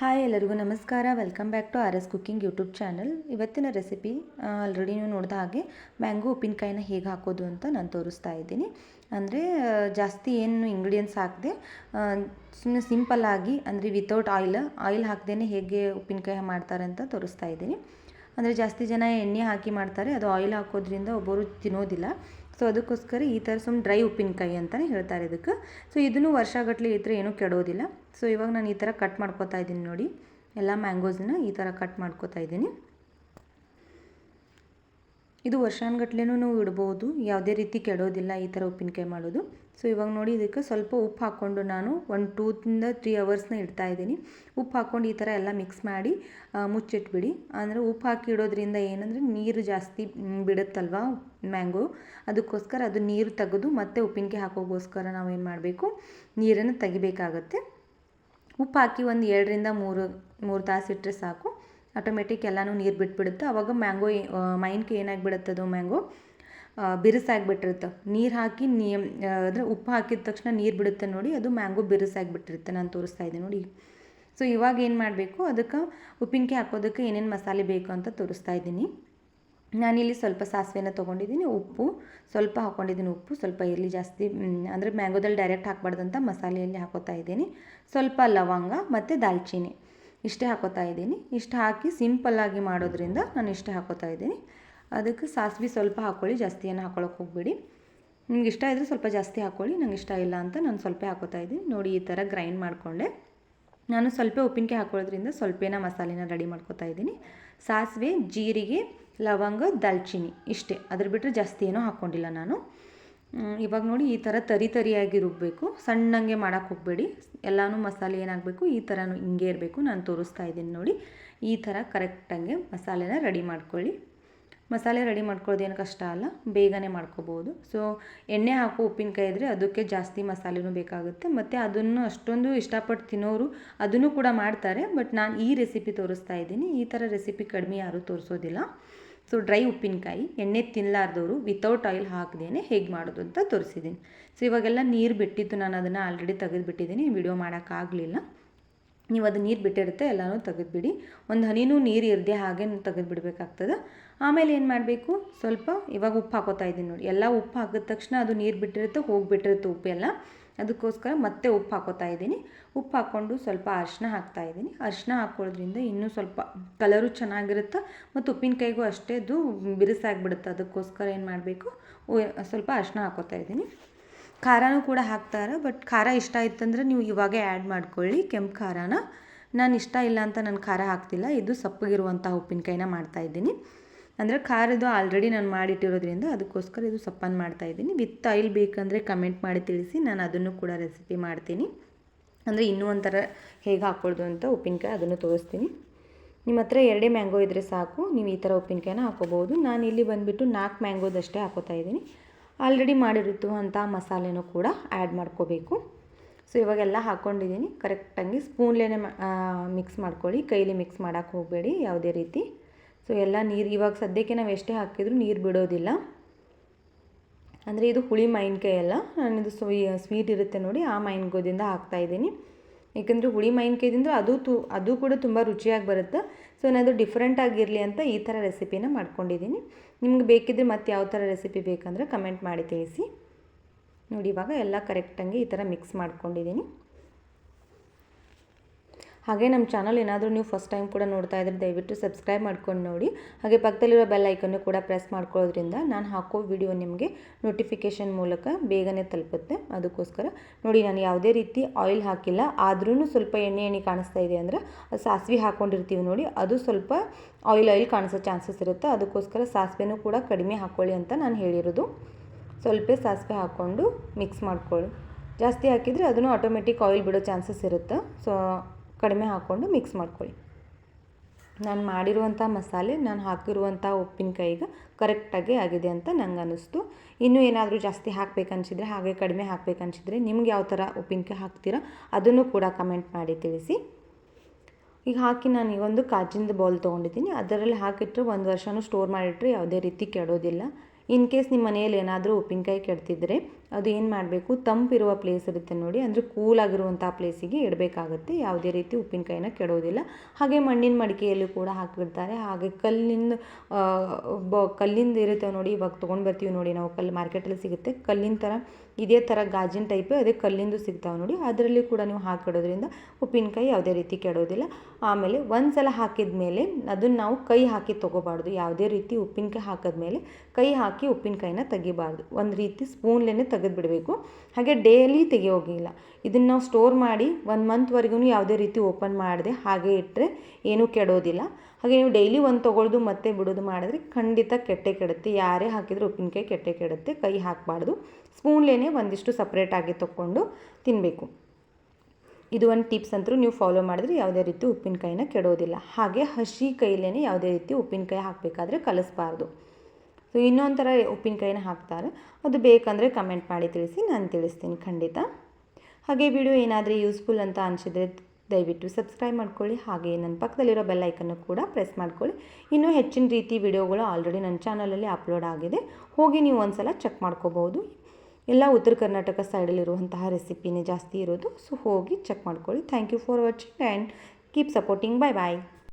Hi ಎಲ್ಲರಿಗೂ ನಮಸ್ಕಾರ. Welcome back to R S cooking YouTube channel ಇವತ್ತಿನ ರೆಸಿಪಿ ಆಲ್ರೆಡಿ ನೀವು ನೋಡಿದ ಹಾಗೆ ಮ್ಯಾಂಗೋ ಉಪ್ಪಿನಕಾಯಿನ ಹೇಗೆ ಹಾಕೋದು ಅಂತ ನಾನು ತೋರಿಸ್ತಾ ಇದ್ದೀನಿ. ಅಂದರೆ ಜಾಸ್ತಿ ಏನು ಇಂಗ್ರೀಡಿಯೆಂಟ್ಸ್ ಹಾಕದೆ ಸುಮ್ಮನೆ ಸಿಂಪಲ್ಲಾಗಿ ಅಂದರೆ ವಿತೌಟ್ ಆಯಿಲ್ ಆಯಿಲ್ ಹಾಕ್ದೇ ಹೇಗೆ ಉಪ್ಪಿನಕಾಯಿ ಮಾಡ್ತಾರೆ ಅಂತ ತೋರಿಸ್ತಾ ಇದ್ದೀನಿ. ಅಂದರೆ ಜಾಸ್ತಿ ಜನ ಎಣ್ಣೆ ಹಾಕಿ ಮಾಡ್ತಾರೆ. ಅದು ಆಯಿಲ್ ಹಾಕೋದ್ರಿಂದ ಒಬ್ಬರು ತಿನ್ನೋದಿಲ್ಲ. ಸೊ ಅದಕ್ಕೋಸ್ಕರ ಈ ಥರ ಸುಮ್ಮನೆ ಡ್ರೈ ಉಪ್ಪಿನಕಾಯಿ ಅಂತಲೇ ಹೇಳ್ತಾರೆ ಇದಕ್ಕೆ. ಸೊ ಇದನ್ನು ವರ್ಷಗಟ್ಟಲೆ ಇದ್ದರೆ ಏನೂ ಕೆಡೋದಿಲ್ಲ. ಸೊ ಇವಾಗ ನಾನು ಈ ಥರ ಕಟ್ ಮಾಡ್ಕೋತಾ ಇದ್ದೀನಿ ನೋಡಿ. ಎಲ್ಲ ಮ್ಯಾಂಗೋಸ್ನ ಈ ಥರ ಕಟ್ ಮಾಡ್ಕೋತಾ ಇದ್ದೀನಿ. ಇದು ವರ್ಷಾನ್ಗಟ್ಲೆನೂ ನಾವು ಇಡ್ಬೋದು. ಯಾವುದೇ ರೀತಿ ಕೆಡೋದಿಲ್ಲ ಈ ಥರ ಉಪ್ಪಿನಕಾಯಿ ಮಾಡೋದು. ಸೊ ಇವಾಗ ನೋಡಿ ಇದಕ್ಕೆ ಸ್ವಲ್ಪ ಉಪ್ಪು ಹಾಕ್ಕೊಂಡು ನಾನು ಒಂದು ಟೂದಿಂದ ತ್ರೀ ಅವರ್ಸ್ನ ಇಡ್ತಾ ಇದ್ದೀನಿ. ಉಪ್ಪು ಹಾಕ್ಕೊಂಡು ಈ ಥರ ಎಲ್ಲ ಮಿಕ್ಸ್ ಮಾಡಿ ಮುಚ್ಚಿಟ್ಬಿಡಿ. ಅಂದರೆ ಉಪ್ಪು ಹಾಕಿ ಇಡೋದ್ರಿಂದ ಏನಂದರೆ ನೀರು ಜಾಸ್ತಿ ಬಿಡುತ್ತಲ್ವ ಮ್ಯಾಂಗೋ? ಅದಕ್ಕೋಸ್ಕರ ಅದು ನೀರು ತೆಗೆದು ಮತ್ತೆ ಉಪ್ಪಿನಕಾಯಿ ನಾವು ಏನು ಮಾಡಬೇಕು? ನೀರನ್ನು ತೆಗಿಬೇಕಾಗತ್ತೆ. ಉಪ್ಪು ಹಾಕಿ ಒಂದು ಎರಡರಿಂದ ಮೂರು ಮೂರು ತಾಸು ಇಟ್ಟರೆ ಸಾಕು. ಆಟೋಮೆಟಿಕ್ ಎಲ್ಲನೂ ನೀರು ಬಿಟ್ಬಿಡುತ್ತೆ. ಅವಾಗ ಮ್ಯಾಂಗೋ ಏನಾಗಿಬಿಡುತ್ತೆ ಅದು ಮ್ಯಾಂಗೋ? ಬಿರುಸಾಗಿಬಿಟ್ಟಿರುತ್ತೆ. ನೀರು ಹಾಕಿ ನೀ ಅಂದರೆ ಉಪ್ಪು ಹಾಕಿದ ತಕ್ಷಣ ನೀರು ಬಿಡುತ್ತೆ ನೋಡಿ, ಅದು ಮ್ಯಾಂಗೋ ಬಿರುಸಾಗಿಬಿಟ್ಟಿರುತ್ತೆ ನಾನು ತೋರಿಸ್ತಾ ಇದ್ದೆ ನೋಡಿ. ಸೊ, ಇವಾಗ ಏನು ಮಾಡಬೇಕು, ಅದಕ್ಕೆ ಉಪ್ಪಿನಕಾಯಿ ಹಾಕೋದಕ್ಕೆ ಏನೇನು ಮಸಾಲೆ ಬೇಕು ಅಂತ ತೋರಿಸ್ತಾ ಇದ್ದೀನಿ. ನಾನಿಲ್ಲಿ ಸ್ವಲ್ಪ ಸಾಸಿವೆನ ತೊಗೊಂಡಿದ್ದೀನಿ, ಉಪ್ಪು, ಸ್ವಲ್ಪ ಹಾಕ್ಕೊಂಡಿದ್ದೀನಿ ಉಪ್ಪು, ಸ್ವಲ್ಪ ಇರಲಿ ಜಾಸ್ತಿ ಅಂದರೆ ಮ್ಯಾಂಗೋದಲ್ಲಿ ಡೈರೆಕ್ಟ್ ಹಾಕ್ಬಾರ್ದಂತ ಮಸಾಲೆಯಲ್ಲಿ ಹಾಕೋತಾ ಇದ್ದೀನಿ. ಸ್ವಲ್ಪ ಲವಂಗ ಮತ್ತು ದಾಲ್ಚಿನ್ನಿ ಇಷ್ಟೇ ಹಾಕೋತಾ ಇದ್ದೀನಿ. ಇಷ್ಟು ಹಾಕಿ ಸಿಂಪಲ್ಲಾಗಿ ಮಾಡೋದ್ರಿಂದ ನಾನು ಇಷ್ಟೇ ಹಾಕೋತಾ ಇದ್ದೀನಿ. ಅದಕ್ಕೆ ಸಾಸಿವೆ ಸ್ವಲ್ಪ ಹಾಕ್ಕೊಳ್ಳಿ ಜಾಸ್ತಿ ಏನು ಹಾಕೊಳಕ್ಕೆ ಹೋಗಬೇಡಿ. ನಿಮ್ಗೆ ಇಷ್ಟ ಇದ್ದರೆ ಸ್ವಲ್ಪ ಜಾಸ್ತಿ ಹಾಕ್ಕೊಳ್ಳಿ ನಂಗೆ ಇಷ್ಟ ಇಲ್ಲ ಅಂತ ನಾನು ಸ್ವಲ್ಪ ಹಾಕೋತಾ ಇದ್ದೀನಿ. ನೋಡಿ, ಈ ಥರ ಗ್ರೈಂಡ್ ಮಾಡಿಕೊಂಡೆ. ನಾನು ಸ್ವಲ್ಪ ಉಪ್ಪಿನಕಾಯಿ ಹಾಕೊಳ್ಳೋದ್ರಿಂದ ಸ್ವಲ್ಪೇನ ಮಸಾಲೆನ ರೆಡಿ ಮಾಡ್ಕೋತಾ ಇದ್ದೀನಿ. ಸಾಸಿವೆ, ಜೀರಿಗೆ, ಲವಂಗ, ದಾಲ್ಚಿನ್ನಿ ಇಷ್ಟೇ. ಅದ್ರ ಬಿಟ್ಟರೆ ಜಾಸ್ತಿ ಏನೂ ಹಾಕ್ಕೊಂಡಿಲ್ಲ ನಾನು. ಇವಾಗ ನೋಡಿ ಈ ಥರ ತರಿ ತರಿಯಾಗಿ ರುಬ್ಬಬೇಕು ಸಣ್ಣಂಗೆ ಮಾಡೋಕೆ ಹೋಗಬೇಡಿ. ಎಲ್ಲನೂ ಮಸಾಲೆ ಏನಾಗಬೇಕು, ಈ ಥರನೂ ಹಿಂಗೆ ಇರಬೇಕು. ನಾನು ತೋರಿಸ್ತಾ ಇದ್ದೀನಿ ನೋಡಿ. ಈ ಥರ ಕರೆಕ್ಟಂಗೆ ಮಸಾಲೆನ ರೆಡಿ ಮಾಡ್ಕೊಳ್ಳಿ. ಮಸಾಲೆ ರೆಡಿ ಮಾಡ್ಕೊಳ್ಳೋದೇನು ಕಷ್ಟ ಅಲ್ಲ, ಬೇಗನೆ ಮಾಡ್ಕೋಬೋದು. ಸೊ ಎಣ್ಣೆ ಹಾಕೋ ಉಪ್ಪಿನಕಾಯಿ ಇದ್ದರೆ ಅದಕ್ಕೆ ಜಾಸ್ತಿ ಮಸಾಲೆನೂ ಬೇಕಾಗುತ್ತೆ. ಮತ್ತು ಅದನ್ನು ಅಷ್ಟೊಂದು ಇಷ್ಟಪಟ್ಟು ತಿನ್ನೋರು ಅದನ್ನು ಕೂಡ ಮಾಡ್ತಾರೆ. ಬಟ್ ನಾನು ಈ ರೆಸಿಪಿ ತೋರಿಸ್ತಾ ಇದ್ದೀನಿ. ಈ ಥರ ರೆಸಿಪಿ ಕಡಿಮೆ ಯಾರೂ ತೋರಿಸೋದಿಲ್ಲ. ಸೊ ಡ್ರೈ ಉಪ್ಪಿನಕಾಯಿ, ಎಣ್ಣೆ ತಿನ್ನಲಾರ್ದವರು ವಿತೌಟ್ ಆಯಿಲ್ ಹಾಕ್ದೇನೆ ಹೇಗೆ ಮಾಡೋದು ಅಂತ ತೋರಿಸಿದ್ದೀನಿ ಸೊ ಇವಾಗೆಲ್ಲ ನೀರು ಬಿಟ್ಟಿತ್ತು ನಾನು ಅದನ್ನು ಆಲ್ರೆಡಿ ತೆಗೆದುಬಿಟ್ಟಿದ್ದೀನಿ ವಿಡಿಯೋ ಮಾಡೋಕ್ಕಾಗಲಿಲ್ಲ. ನೀವು ಅದು ನೀರು ಬಿಟ್ಟಿರುತ್ತೆ, ಎಲ್ಲನೂ ತೆಗೆದುಬಿಡಿ. ಒಂದು ಹನಿನೂ ನೀರು ಇರದೆ ಹಾಗೆ ತೆಗೆದುಬಿಡ್ಬೇಕಾಗ್ತದೆ. ಆಮೇಲೆ ಏನು ಮಾಡಬೇಕು? ಸ್ವಲ್ಪ ಇವಾಗ ಉಪ್ಪು ಹಾಕೋತಾ ಇದ್ದೀನಿ ನೋಡಿ. ಎಲ್ಲ ಉಪ್ಪು ಹಾಕಿದ ತಕ್ಷಣ ಅದು ನೀರು ಬಿಟ್ಟಿರುತ್ತೆ, ಹೋಗಿಬಿಟ್ಟಿರುತ್ತೆ ಉಪ್ಪೆಲ್ಲ. ಅದಕ್ಕೋಸ್ಕರ ಮತ್ತೆ ಉಪ್ಪು ಹಾಕೋತಾ ಇದ್ದೀನಿ. ಉಪ್ಪು ಹಾಕ್ಕೊಂಡು ಸ್ವಲ್ಪ ಅರಿಶಿನ ಹಾಕ್ತಾ ಇದ್ದೀನಿ. ಅರಿಶಿನ ಹಾಕ್ಕೊಳ್ಳೋದ್ರಿಂದ ಇನ್ನೂ ಸ್ವಲ್ಪ ಕಲರು ಚೆನ್ನಾಗಿರುತ್ತೆ ಮತ್ತು ಉಪ್ಪಿನಕಾಯಿಗೂ ಅಷ್ಟೇ ಅದು ಬಿರುಸಾಗಿಬಿಡುತ್ತೆ. ಅದಕ್ಕೋಸ್ಕರ ಏನು ಮಾಡಬೇಕು? ಸ್ವಲ್ಪ ಅರಿಶಿನ ಹಾಕೋತಾ ಇದ್ದೀನಿ. ಖಾರನೂ ಕೂಡ ಹಾಕ್ತಾರೆ ಬಟ್ ಖಾರ ಇಷ್ಟ ಇತ್ತಂದರೆ ನೀವು ಇವಾಗೇ ಆ್ಯಡ್ ಮಾಡ್ಕೊಳ್ಳಿ. ಕೆಂಪು ಖಾರನ. ನಾನು ಇಷ್ಟ ಇಲ್ಲ ಅಂತ ನಾನು ಖಾರ ಹಾಕ್ತಿಲ್ಲ. ಇದು ಸಪ್ಪಗಿರುವಂಥ ಉಪ್ಪಿನಕಾಯಿನ ಮಾಡ್ತಾಯಿದ್ದೀನಿ ಅಂದರೆ ಖಾರದ್ದು ಆಲ್ರೆಡಿ ನಾನು ಮಾಡಿಟ್ಟಿರೋದ್ರಿಂದ ಅದಕ್ಕೋಸ್ಕರ ಇದು ಸಪ್ಪನ್ನು ಮಾಡ್ತಾಯಿದ್ದೀನಿ ವಿತ್ ಆಯಿಲ್ ಬೇಕಂದರೆ ಕಮೆಂಟ್ ಮಾಡಿ ತಿಳಿಸಿ, ನಾನು ಅದನ್ನು ಕೂಡ ರೆಸಿಪಿ ಮಾಡ್ತೀನಿ. ಅಂದರೆ ಇನ್ನೂ ಒಂಥರ ಹೇಗೆ ಹಾಕ್ಕೊಳ್ದು ಅಂತ ಉಪ್ಪಿನಕಾಯಿ ಅದನ್ನು ತೋರಿಸ್ತೀನಿ. ನಿಮ್ಮ ಹತ್ರ ಎರಡೇ ಮ್ಯಾಂಗೋ ಇದ್ದರೆ ಸಾಕು, ನೀವು ಈ ಥರ ಉಪ್ಪಿನಕಾಯಿನ ಹಾಕೋಬೋದು ನಾನು ಇಲ್ಲಿ ಬಂದುಬಿಟ್ಟು ನಾಲ್ಕು ಮ್ಯಾಂಗೋದಷ್ಟೇ ಹಾಕೋತಾ ಇದ್ದೀನಿ. ಆಲ್ರೆಡಿ ಅಂತ ಮಸಾಲೆನೂ ಕೂಡ ಆ್ಯಡ್ ಮಾಡ್ಕೋಬೇಕು. ಸೊ ಇವಾಗೆಲ್ಲ ಹಾಕ್ಕೊಂಡಿದ್ದೀನಿ ಕರೆಕ್ಟಾಗಿ ಸ್ಪೂನ್ಲೇ ಮಿಕ್ಸ್ ಮಾಡ್ಕೊಳ್ಳಿ. ಕೈಲಿ ಮಿಕ್ಸ್ ಮಾಡೋಕ್ಕೆ ಹೋಗಬೇಡಿ ಯಾವುದೇ ರೀತಿ. ಸೊ ಎಲ್ಲ ನೀರು, ಇವಾಗ ಸದ್ಯಕ್ಕೆ ನಾವು ಎಷ್ಟೇ ಹಾಕಿದರೂ ನೀರು ಬಿಡೋದಿಲ್ಲ. ಅಂದರೆ ಇದು ಹುಳಿ ಮಾವಿನಕಾಯಿ ಅಲ್ಲ. ನಾನಿದು ಸ್ವೀ ಸ್ವೀಟ್ ಇರುತ್ತೆ ನೋಡಿ, ಆ ಮಾವಿನಗೋದಿಂದ ಹಾಕ್ತಾಯಿದ್ದೀನಿ ಏಕೆಂದರೆ ಹುಳಿ ಮಾವಿನಕಾಯ್ದಿಂದ ಅದು ತು, ಅದು ಕೂಡ ತುಂಬ ರುಚಿಯಾಗಿ ಬರುತ್ತೆ. ಸೊ ನಾನು ಡಿಫ್ರೆಂಟ್ ಆಗಿರಲಿ ಅಂತ ಈ ಥರ ರೆಸಿಪಿನ ಮಾಡ್ಕೊಂಡಿದ್ದೀನಿ. ನಿಮ್ಗೆ ಬೇಕಿದ್ದರೆ ಮತ್ತೆ ಯಾವ ಥರ ರೆಸಿಪಿ ಬೇಕಂದರೆ ಕಮೆಂಟ್ ಮಾಡಿ ತಿಳಿಸಿ. ನೋಡಿ, ಇವಾಗ ಎಲ್ಲ ಕರೆಕ್ಟಾಗಿ ಈ ಥರ ಮಿಕ್ಸ್ ಮಾಡ್ಕೊಂಡಿದ್ದೀನಿ. ಹಾಗೆ ನಮ್ಮ ಚಾನಲ್ ಏನಾದರೂ ನೀವು ಫಸ್ಟ್ ಟೈಮ್ ಕೂಡ ನೋಡ್ತಾ ಇದ್ದರೆ ದಯವಿಟ್ಟು ಸಬ್ಸ್ಕ್ರೈಬ್ ಮಾಡ್ಕೊಂಡು ನೋಡಿ. ಹಾಗೆ ಪಕ್ಕದಲ್ಲಿರೋ ಬೆಲ್ ಐಕನ್ನು ಕೂಡ ಪ್ರೆಸ್ ಮಾಡ್ಕೊಳ್ಳೋದ್ರಿಂದ ನಾನು ಹಾಕೋ ವಿಡಿಯೋ ನಿಮಗೆ ನೋಟಿಫಿಕೇಷನ್ ಮೂಲಕ ಬೇಗನೆ ತಲುಪುತ್ತೆ. ಅದಕ್ಕೋಸ್ಕರ ನೋಡಿ, ನಾನು ಯಾವುದೇ ರೀತಿ ಆಯಿಲ್ ಹಾಕಿಲ್ಲ. ಆದ್ರೂ ಸ್ವಲ್ಪ ಎಣ್ಣೆ ಎಣ್ಣೆ ಕಾಣಿಸ್ತಾ ಇದೆ ಅಂದರೆ ಸಾಸಿವೆ ಹಾಕ್ಕೊಂಡಿರ್ತೀವಿ ನೋಡಿ, ಅದು ಸ್ವಲ್ಪ ಆಯಿಲ್ ಆಯಿಲ್ ಕಾಣಿಸೋ ಚಾನ್ಸಸ್ ಇರುತ್ತೆ. ಅದಕ್ಕೋಸ್ಕರ ಸಾಸಿವೆನೂ ಕೂಡ ಕಡಿಮೆ ಹಾಕ್ಕೊಳ್ಳಿ ಅಂತ ನಾನು ಹೇಳಿರೋದು. ಸ್ವಲ್ಪ ಸಾಸಿವೆ ಹಾಕ್ಕೊಂಡು ಮಿಕ್ಸ್ ಮಾಡ್ಕೊಳ್ಳಿ. ಜಾಸ್ತಿ ಹಾಕಿದರೆ ಅದನ್ನು ಆಟೋಮೆಟಿಕ್ ಆಯಿಲ್ ಬಿಡೋ ಚಾನ್ಸಸ್ ಇರುತ್ತೆ. ಸೊ ಕಡಿಮೆ ಹಾಕ್ಕೊಂಡು ಮಿಕ್ಸ್ ಮಾಡ್ಕೊಳ್ಳಿ. ನಾನು ಮಾಡಿರುವಂಥ ಮಸಾಲೆ, ನಾನು ಹಾಕಿರುವಂಥ ಉಪ್ಪಿನಕಾಯಿಗೆ ಕರೆಕ್ಟಾಗಿ ಆಗಿದೆ ಅಂತ ನಂಗೆ ಅನ್ನಿಸ್ತು. ಇನ್ನೂ ಏನಾದರೂ ಜಾಸ್ತಿ ಹಾಕಬೇಕನ್ಸಿದ್ರೆ ಹಾಗೆ ಕಡಿಮೆ ಹಾಕಬೇಕನ್ಸಿದ್ರೆ ನಿಮ್ಗೆ ಯಾವ ಥರ ಉಪ್ಪಿನಕಾಯಿ ಹಾಕ್ತೀರಾ ಅದನ್ನು ಕೂಡ ಕಮೆಂಟ್ ಮಾಡಿ ತಿಳಿಸಿ. ಈಗ ಹಾಕಿ ನಾನು ಈ ಒಂದು ಕಾಜಿಂದ ಬೌಲ್ ತೊಗೊಂಡಿದ್ದೀನಿ. ಅದರಲ್ಲಿ ಹಾಕಿಟ್ಟರೆ ಒಂದು ವರ್ಷವೂ ಸ್ಟೋರ್ ಮಾಡಿಟ್ಟರೆ ಯಾವುದೇ ರೀತಿ ಕೆಡೋದಿಲ್ಲ. ಇನ್ ಕೇಸ್ ನಿಮ್ಮ ಮನೆಯಲ್ಲಿ ಏನಾದರೂ ಉಪ್ಪಿನಕಾಯಿ ಕೆಡ್ತಿದ್ರೆ ಅದು ಏನು ಮಾಡಬೇಕು? ತಂಪಿರುವ ಪ್ಲೇಸ್ ಇರುತ್ತೆ ನೋಡಿ. ಅಂದರೆ ಕೂಲ್ ಆಗಿರುವಂಥ ಪ್ಲೇಸಿಗೆ ಇಡಬೇಕಾಗುತ್ತೆ. ಯಾವುದೇ ರೀತಿ ಉಪ್ಪಿನಕಾಯಿನ ಕೆಡೋದಿಲ್ಲ. ಹಾಗೆ ಮಣ್ಣಿನ ಮಡಿಕೆಯಲ್ಲಿ ಕೂಡ ಹಾಕಿಬಿಡ್ತಾರೆ ಹಾಗೆ ಕಲ್ಲಿಂದ ಬ, ಕಲ್ಲಿಂದ ಇರುತ್ತೆ ನೋಡಿ. ಇವಾಗ ತೊಗೊಂಡು ಬರ್ತೀವಿ ನೋಡಿ. ನಾವು ಕಲ್ಲು ಮಾರ್ಕೆಟಲ್ಲಿ ಸಿಗುತ್ತೆ. ಕಲ್ಲಿನ ಥರ ಇದೇ ಥರ ಗಾಜಿನ ಟೈಪೇ ಅದೇ ಕಲ್ಲಿಂದು ಸಿಗ್ತಾವೆ ನೋಡಿ. ಅದರಲ್ಲಿ ಕೂಡ ನೀವು ಹಾಕಿಡೋದ್ರಿಂದ ಉಪ್ಪಿನಕಾಯಿ ಯಾವುದೇ ರೀತಿ ಕೆಡೋದಿಲ್ಲ. ಆಮೇಲೆ ಒಂದು ಸಲ ಹಾಕಿದ ಮೇಲೆ ಅದನ್ನು ನಾವು ಕೈ ಹಾಕಿ ತೊಗೋಬಾರ್ದು. ಯಾವುದೇ ರೀತಿ ಉಪ್ಪಿನಕಾಯಿ ಹಾಕಿದ ಮೇಲೆ ಕೈ ಹಾಕಿ ಉಪ್ಪಿನಕಾಯಿನ ತೆಗಿಬಾರ್ದು. ಒಂದು ರೀತಿ ಸ್ಪೂನ್ಲೇ ತೆಗೆದು ಬಿಡಬೇಕು ಹಾಗೆ ಡೇಲಿ ತೆಗೆಯೋಗಿಲ್ಲ. ಇದನ್ನು ನಾವು ಸ್ಟೋರ್ ಮಾಡಿ ಒನ್ ಮಂತ್ವರೆಗೂ ಯಾವುದೇ ರೀತಿ ಓಪನ್ ಮಾಡದೆ ಹಾಗೆ ಇಟ್ಟರೆ ಏನೂ ಕೆಡೋದಿಲ್ಲ. ಹಾಗೆ ನೀವು ಡೈಲಿ ಒಂದು ತೊಗೊಳ್ದು ಮತ್ತೆ ಬಿಡೋದು ಮಾಡಿದ್ರೆ ಖಂಡಿತ ಕೆಟ್ಟೆ ಕೆಡುತ್ತೆ. ಯಾರೇ ಹಾಕಿದರೂ ಉಪ್ಪಿನಕಾಯಿ ಕೆಟ್ಟೆ ಕೆಡುತ್ತೆ. ಕೈ ಹಾಕಬಾರ್ದು. ಸ್ಪೂನ್ಲೇ ಒಂದಿಷ್ಟು ಸಪ್ರೇಟಾಗಿ ತೊಗೊಂಡು ತಿನ್ನಬೇಕು ಇದು ಒಂದು ಟಿಪ್ಸ್ ಅಂತೂ ನೀವು ಫಾಲೋ ಮಾಡಿದ್ರೆ ಯಾವುದೇ ರೀತಿ ಉಪ್ಪಿನಕಾಯಿನ ಕೆಡೋದಿಲ್ಲ. ಹಾಗೆ ಹಸಿ ಕೈಲೇ ಯಾವುದೇ ರೀತಿ ಉಪ್ಪಿನಕಾಯಿ ಹಾಕಬೇಕಾದ್ರೆ ಕಲಿಸ್ಬಾರ್ದು. ಸೊ ಇನ್ನೊಂದು ಥರ ಉಪ್ಪಿನಕಾಯಿನ ಹಾಕ್ತಾರೆ. ಅದು ಬೇಕಂದರೆ ಕಮೆಂಟ್ ಮಾಡಿ ತಿಳಿಸಿ, ನಾನು ತಿಳಿಸ್ತೀನಿ ಖಂಡಿತ. ಹಾಗೆ ವಿಡಿಯೋ ಏನಾದರೂ ಯೂಸ್ಫುಲ್ ಅಂತ ಅನಿಸಿದ್ರೆ ದಯವಿಟ್ಟು ಸಬ್ಸ್ಕ್ರೈಬ್ ಮಾಡ್ಕೊಳ್ಳಿ. ಹಾಗೆ ನನ್ನ ಪಕ್ಕದಲ್ಲಿರೋ ಬೆಲ್ ಐಕನ್ನು ಕೂಡ ಪ್ರೆಸ್ ಮಾಡ್ಕೊಳ್ಳಿ. ಇನ್ನೂ ಹೆಚ್ಚಿನ ರೀತಿ ವಿಡಿಯೋಗಳು ಆಲ್ರೆಡಿ ನನ್ನ ಚಾನಲಲ್ಲಿ ಅಪ್ಲೋಡ್ ಆಗಿದೆ. ಹೋಗಿ ನೀವು ಒಂದು ಸಲ ಚೆಕ್ ಮಾಡ್ಕೋಬೋದು ಎಲ್ಲ ಉತ್ತರ ಕರ್ನಾಟಕ ಸೈಡಲ್ಲಿರುವಂತಹ ರೆಸಿಪಿನೇ ಜಾಸ್ತಿ ಇರೋದು. ಸೊ ಹೋಗಿ ಚೆಕ್ ಮಾಡ್ಕೊಳ್ಳಿ. Thank you for watching and keep supporting bye bye